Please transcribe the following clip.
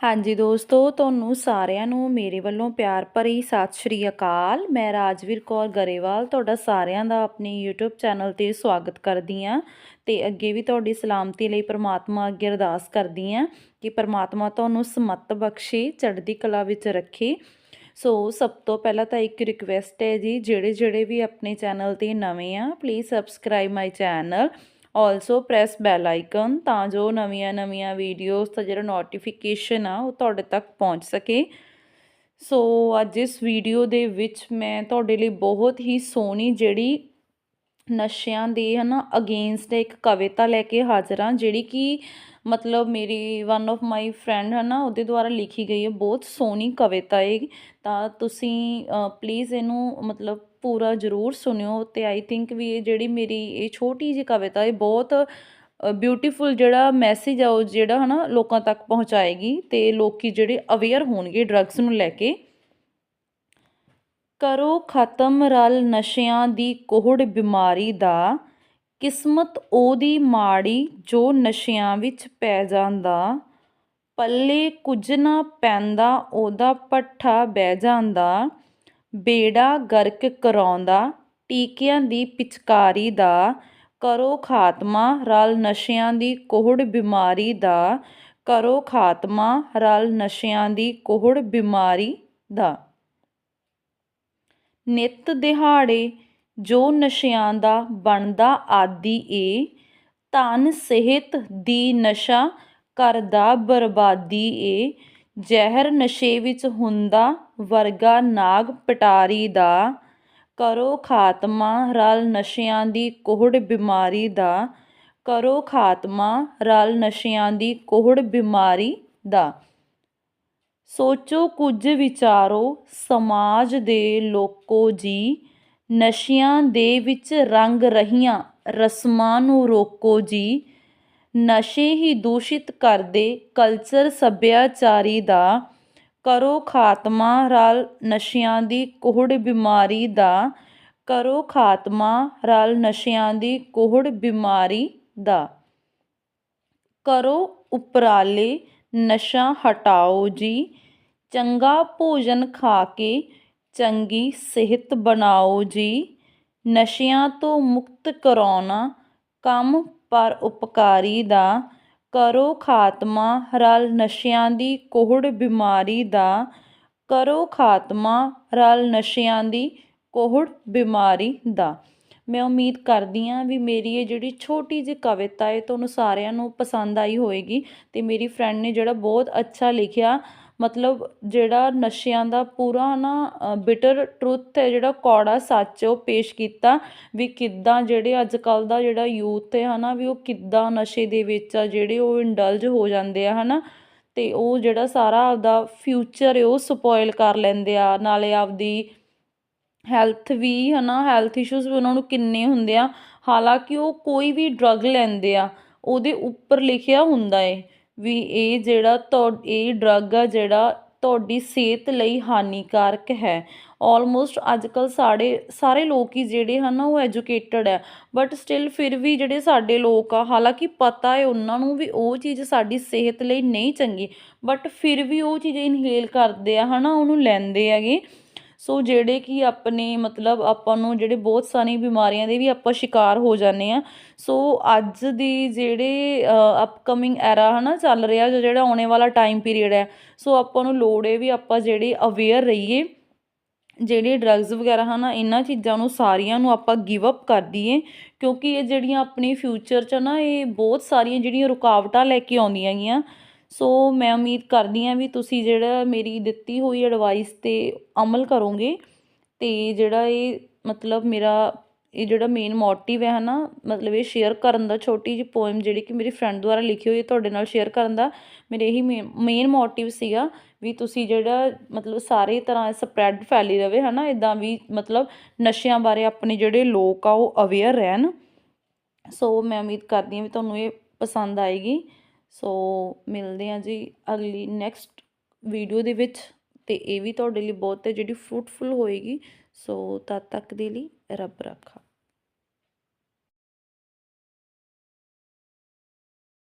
ਹਾਂਜੀ ਦੋਸਤੋ, ਤੁਹਾਨੂੰ ਸਾਰਿਆਂ ਨੂੰ ਮੇਰੇ ਵੱਲੋਂ ਪਿਆਰ ਭਰੀ ਸਤਿ ਸ਼੍ਰੀ ਅਕਾਲ। ਮੈਂ ਰਾਜਵੀਰ ਕੌਰ ਗਰੇਵਾਲ, ਤੁਹਾਡਾ ਸਾਰਿਆਂ ਦਾ ਆਪਣੇ YouTube ਚੈਨਲ ਤੇ ਸਵਾਗਤ ਕਰਦੀ ਹਾਂ ਤੇ ਅੱਗੇ ਵੀ ਤੁਹਾਡੀ ਸਲਾਮਤੀ ਲਈ ਪ੍ਰਮਾਤਮਾ ਅੱਗੇ ਅਰਦਾਸ ਕਰਦੀ ਹਾਂ ਕਿ ਪ੍ਰਮਾਤਮਾ ਤੁਹਾਨੂੰ ਸਮੱਤ ਬਖਸ਼ੇ, ਚੜ੍ਹਦੀ ਕਲਾ ਵਿੱਚ ਰੱਖੇ। ਸੋ ਸਭ ਤੋਂ ਪਹਿਲਾਂ ਤਾਂ ਇੱਕ ਰਿਕਵੈਸਟ ਹੈ ਜੀ ਜਿਹੜੇ ਜਿਹੜੇ ਵੀ ਆਪਣੇ ਚੈਨਲ ਤੇ ਨਵੇਂ ਆ please subscribe my channel also press bell icon ਤਾਂ ਜੋ ਨਵੀਆਂ ਨਵੀਆਂ ਵੀਡੀਓਜ਼ ਦਾ ਜਿਹੜਾ ਨੋਟੀਫਿਕੇਸ਼ਨ ਆ ਉਹ ਤੁਹਾਡੇ ਤੱਕ ਪਹੁੰਚ ਸਕੇ। ਸੋ ਅੱਜ ਇਸ ਵੀਡੀਓ ਦੇ ਵਿੱਚ ਮੈਂ ਤੁਹਾਡੇ ਲਈ ਬਹੁਤ ਹੀ ਸੋਹਣੀ ਜਿਹੜੀ ਨਸ਼ਿਆਂ ਦੇ ਹਨਾ ਅਗੇਂਸਟ ਇੱਕ ਕਵਿਤਾ ਲੈ ਕੇ ਹਾਜ਼ਰ ਹਾਂ, ਜਿਹੜੀ ਕਿ ਮਤਲਬ ਮੇਰੀ ਵਨ ਆਫ ਮਾਈ ਫਰੈਂਡ ਹੈ ਨਾ ਉਹਦੇ ਦੁਆਰਾ ਲਿਖੀ ਗਈ ਹੈ ਬਹੁਤ ਸੋਹਣੀ ਕਵਿਤਾ ਹੈ ਤਾਂ ਤੁਸੀਂ ਪਲੀਜ਼ ਇਹਨੂੰ ਮਤਲਬ ਪੂਰਾ ਜ਼ਰੂਰ ਸੁਣਿਓ ਤੇ ਆਈ ਥਿੰਕ ਵੀ ਇਹ ਜਿਹੜੀ ਮੇਰੀ, ਇਹ ਛੋਟੀ ਜਿਹੀ ਕਵਿਤਾ ਹੈ ਬਹੁਤ ਬਿਊਟੀਫੁਲ ਜਿਹੜਾ ਮੈਸੇਜ ਆ ਉਹ ਜਿਹੜਾ ਹਨਾ ਲੋਕਾਂ ਤੱਕ ਪਹੁੰਚਾਏਗੀ ਤੇ ਲੋਕੀ ਜਿਹੜੇ ਅਵੇਅਰ ਹੋਣਗੇ ਡਰੱਗਸ ਨੂੰ ਲੈ ਕੇ। ਕਰੋ ਖਤਮ ਰਲ ਨਸ਼ਿਆਂ ਦੀ ਕੋਹੜ ਬਿਮਾਰੀ ਦਾ। ਕਿਸਮਤ ਉਹਦੀ ਮਾੜੀ ਜੋ ਨਸ਼ਿਆਂ ਵਿੱਚ ਪੈ ਜਾਂਦਾ। ਪੱਲੇ ਕੁਝ ਨਾ ਪੈਂਦਾ, ਉਹਦਾ ਪੱਠਾ ਬਹਿ ਜਾਂਦਾ। ਬੇੜਾ ਗਰਕ ਕਰਾਉਂਦਾ, ਟੀਕਿਆਂ ਦੀ ਪਿਚਕਾਰੀ ਦਾ। ਕਰੋ ਖਾਤਮਾ, ਰਲ ਨਸ਼ਿਆਂ ਦੀ ਕੋਹੜ ਬਿਮਾਰੀ ਦਾ। ਕਰੋ ਖਾਤਮਾ, ਰਲ ਨਸ਼ਿਆਂ ਦੀ ਕੋਹੜ ਬਿਮਾਰੀ ਦਾ। ਨਿਤ ਦਿਹਾੜੇ ਜੋ ਨਸ਼ਿਆਂ ਦਾ ਬਣਦਾ ਆਦੀ ਏ, ਧਨ ਸਿਹਤ ਦੀ ਨਸ਼ਾ ਕਰਦਾ ਬਰਬਾਦੀ ਏ। ਜ਼ਹਿਰ ਨਸ਼ੇ ਵਿੱਚ ਹੁੰਦਾ ਵਰਗਾ ਨਾਗ ਪਟਾਰੀ ਦਾ, ਕਰੋ ਖਾਤਮਾ ਰਲ ਨਸ਼ਿਆਂ ਦੀ ਕੋਹੜ ਬਿਮਾਰੀ ਦਾ, ਕਰੋ ਖਾਤਮਾ ਰਲ ਨਸ਼ਿਆਂ ਦੀ ਕੋਹੜ ਬਿਮਾਰੀ ਦਾ। ਸੋਚੋ ਕੁਝ ਵਿਚਾਰੋ ਸਮਾਜ ਦੇ ਲੋਕੋ ਜੀ ਨਸ਼ਿਆਂ ਦੇ ਵਿੱਚ ਰੰਗ ਰਹੀਆਂ ਰਸਮਾਂ ਨੂੰ ਰੋਕੋ ਜੀ। ਨਸ਼ੇ ਹੀ ਦੂਸ਼ਿਤ ਕਰਦੇ ਕਲਚਰ ਸੱਭਿਆਚਾਰੀ ਦਾ। ਕਰੋ ਖਾਤਮਾ ਰਲ ਨਸ਼ਿਆਂ ਦੀ ਕੋਹੜ ਬਿਮਾਰੀ ਦਾ। ਕਰੋ ਖਾਤਮਾ ਰਲ ਨਸ਼ਿਆਂ ਦੀ ਕੋਹੜ ਬਿਮਾਰੀ ਦਾ। ਕਰੋ ਉਪਰਾਲੇ ਨਸ਼ਾ ਹਟਾਓ ਜੀ। ਚੰਗਾ ਭੋਜਨ ਖਾ ਕੇ ਚੰਗੀ ਸਿਹਤ ਬਣਾਓ ਜੀ। ਨਸ਼ਿਆਂ ਤੋਂ ਮੁਕਤ ਕਰਾਉਣਾ ਕੰਮ ਪਰ ਉਪਕਾਰੀ ਦਾ। ਕਰੋ ਖਾਤਮਾ, ਰਲ ਨਸ਼ਿਆਂ ਦੀ ਕੋਹੜ ਬਿਮਾਰੀ ਦਾ। ਕਰੋ ਖਾਤਮਾ, ਰਲ ਨਸ਼ਿਆਂ ਦੀ ਕੋਹੜ ਬਿਮਾਰੀ ਦਾ। ਮੈਂ ਉਮੀਦ ਕਰਦੀ ਹਾਂ ਵੀ ਮੇਰੀ ਇਹ ਜਿਹੜੀ ਛੋਟੀ ਜਿਹੀ ਕਵਿਤਾ ਹੈ ਤੁਹਾਨੂੰ ਸਾਰਿਆਂ ਨੂੰ ਪਸੰਦ ਆਈ ਹੋਏਗੀ ਤੇ ਮੇਰੀ ਫਰੈਂਡ ਨੇ ਜਿਹੜਾ ਬਹੁਤ ਅੱਛਾ ਲਿਖਿਆ ਮਤਲਬ ਜਿਹੜਾ ਨਸ਼ਿਆਂ ਦਾ ਪੂਰਾ ਨਾ ਬਿਟਰ ਟਰੁੱਥ ਹੈ, ਜਿਹੜਾ ਕੌੜਾ ਸੱਚ ਉਹ ਪੇਸ਼ ਕੀਤਾ ਵੀ ਕਿੱਦਾਂ ਜਿਹੜੇ ਅੱਜ ਕੱਲ ਦਾ ਜਿਹੜਾ ਯੂਥ ਹੈ, ਹਨਾ, ਵੀ ਉਹ ਕਿੱਦਾਂ ਨਸ਼ੇ ਦੇ ਵਿੱਚ ਆ, ਜਿਹੜੇ ਉਹ ਇੰਡਲਜ ਹੋ ਜਾਂਦੇ ਆ, ਹਨਾ। ਤੇ ਉਹ ਜਿਹੜਾ ਸਾਰਾ ਆਪਦਾ ਫਿਊਚਰ ਹੈ, ਉਹ ਸਪੋਇਲ ਕਰ ਲੈਂਦੇ ਆ। ਨਾਲੇ ਆਪਦੀ ਹੈਲਥ ਵੀ, ਹਨਾ ਹੈਲਥ ਇਸ਼ੂਜ਼ ਵੀ ਉਹਨਾਂ ਨੂੰ ਕਿੰਨੇ ਹੁੰਦੇ ਆ। ਹਾਲਾਂਕਿ ਉਹ ਕੋਈ ਵੀ ਡਰੱਗ ਲੈਂਦੇ ਆ, ਉਹਦੇ ਉੱਪਰ ਲਿਖਿਆ ਹੁੰਦਾ ਏ ਵੀ ਇਹ ਜਿਹੜਾ ਤੁਹਾ ਇਹ ਡਰੱਗ ਆ ਜਿਹੜਾ ਤੁਹਾਡੀ ਸਿਹਤ ਲਈ ਹਾਨੀਕਾਰਕ ਹੈ। ਆਲਮੋਸਟ ਅੱਜ ਕੱਲ੍ਹ ਸਾਡੇ, ਸਾਰੇ ਲੋਕ ਹੀ ਜਿਹੜੇ ਹਨ ਉਹ ਐਜੂਕੇਟਡ ਹੈ। ਬਟ ਸਟਿਲ ਫਿਰ ਵੀ ਜਿਹੜੇ ਸਾਡੇ ਲੋਕ ਆ, ਹਾਲਾਂਕਿ ਪਤਾ ਹੈ ਉਹਨਾਂ ਨੂੰ ਵੀ ਉਹ ਚੀਜ਼ ਸਾਡੀ ਸਿਹਤ ਲਈ ਨਹੀਂ ਚੰਗੀ ਬਟ ਫਿਰ ਵੀ ਉਹ ਚੀਜ਼ ਇਨਹੇਲ ਕਰਦੇ ਆ, ਹਨਾ, ਉਹਨੂੰ ਲੈਂਦੇ ਹੈਗੇ। ਸੋ ਜਿਹੜੇ ਕਿ ਆਪਣੇ ਮਤਲਬ ਆਪਾਂ ਨੂੰ ਜਿਹੜੇ ਬਹੁਤ ਸਾਰੀਆਂ ਬਿਮਾਰੀਆਂ ਦੇ ਵੀ ਆਪਾਂ ਸ਼ਿਕਾਰ ਹੋ ਜਾਂਦੇ ਆ ਸੋ ਅੱਜ ਦੀ ਜਿਹੜੇ ਅਪਕਮਿੰਗ ਐਰਾ ਹਨਾ ਚੱਲ ਰਿਹਾ ਜਿਹੜਾ ਆਉਣੇ ਵਾਲਾ ਟਾਈਮ ਪੀਰੀਅਡ ਹੈ। ਸੋ ਆਪਾਂ ਨੂੰ ਲੋੜ ਹੈ ਵੀ ਆਪਾਂ ਜਿਹੜੇ ਅਵੇਅਰ ਰਹੀਏ। ਜਿਹੜੇ ਡਰੱਗਸ ਵਗੈਰਾ ਹਨ, ਇਹਨਾਂ ਚੀਜ਼ਾਂ ਨੂੰ ਸਾਰੀਆਂ ਨੂੰ ਆਪਾਂ ਗਿਵ ਅਪ ਕਰ ਦਈਏ। ਕਿਉਂਕਿ ਇਹ ਜਿਹੜੀਆਂ ਆਪਣੇ ਫਿਊਚਰ 'ਚ ਨਾ, ਇਹ ਬਹੁਤ ਸਾਰੀਆਂ ਜਿਹੜੀਆਂ ਰੁਕਾਵਟਾਂ ਲੈ ਕੇ ਆਉਂਦੀਆਂ ਗੀਆਂ ਸੋ ਮੈਂ ਉਮੀਦ ਕਰਦੀ ਹਾਂ ਵੀ ਤੁਸੀਂ ਜਿਹੜਾ ਮੇਰੀ ਦਿੱਤੀ ਹੋਈ ਐਡਵਾਈਸ 'ਤੇ ਅਮਲ ਕਰੋਗੇ ਅਤੇ ਜਿਹੜਾ ਇਹ ਮਤਲਬ ਮੇਰਾ, ਇਹ ਜਿਹੜਾ ਮੇਨ ਮੋਟਿਵ ਹੈ ਨਾ ਮਤਲਬ ਇਹ ਸ਼ੇਅਰ ਕਰਨ ਦਾ ਛੋਟੀ ਜਿਹੀ ਪੋਇਮ ਜਿਹੜੀ ਕਿ ਮੇਰੀ ਫਰੈਂਡ ਦੁਆਰਾ ਲਿਖੀ ਹੋਈ ਹੈ, ਤੁਹਾਡੇ ਨਾਲ ਸ਼ੇਅਰ ਕਰਨ ਦਾ, ਮੇਰੇ ਇਹੀ ਮੇਨ ਮੋਟਿਵ ਸੀਗਾ ਵੀ ਤੁਸੀਂ ਜਿਹੜਾ ਮਤਲਬ ਸਾਰੇ ਤਰ੍ਹਾਂ ਸਪਰੈਡ ਫੈਲੀ ਰਵੇ ਹੈ ਨਾ ਇਦਾਂ ਵੀ ਮਤਲਬ ਨਸ਼ਿਆਂ ਬਾਰੇ ਆਪਣੇ ਜਿਹੜੇ ਲੋਕ ਆ ਉਹ ਅਵੇਅਰ ਰਹਿਣ। ਸੋ ਮੈਂ ਉਮੀਦ ਕਰਦੀ ਹਾਂ ਵੀ ਤੁਹਾਨੂੰ ਇਹ ਪਸੰਦ ਆਏਗੀ। ਸੋ ਮਿਲਦੇ ਹਾਂ ਜੀ ਅਗਲੀ ਨੈਕਸਟ ਵੀਡੀਓ ਦੇ ਵਿੱਚ ਤੇ ਇਹ ਵੀ ਤੁਹਾਡੇ ਲਈ ਬਹੁਤ ਜਿਹੜੀ ਫਰੂਟਫੁਲ ਹੋਏਗੀ। ਸੋ ਤਦ ਤੱਕ ਦੇ ਲਈ ਰੱਬ ਰੱਖਾ।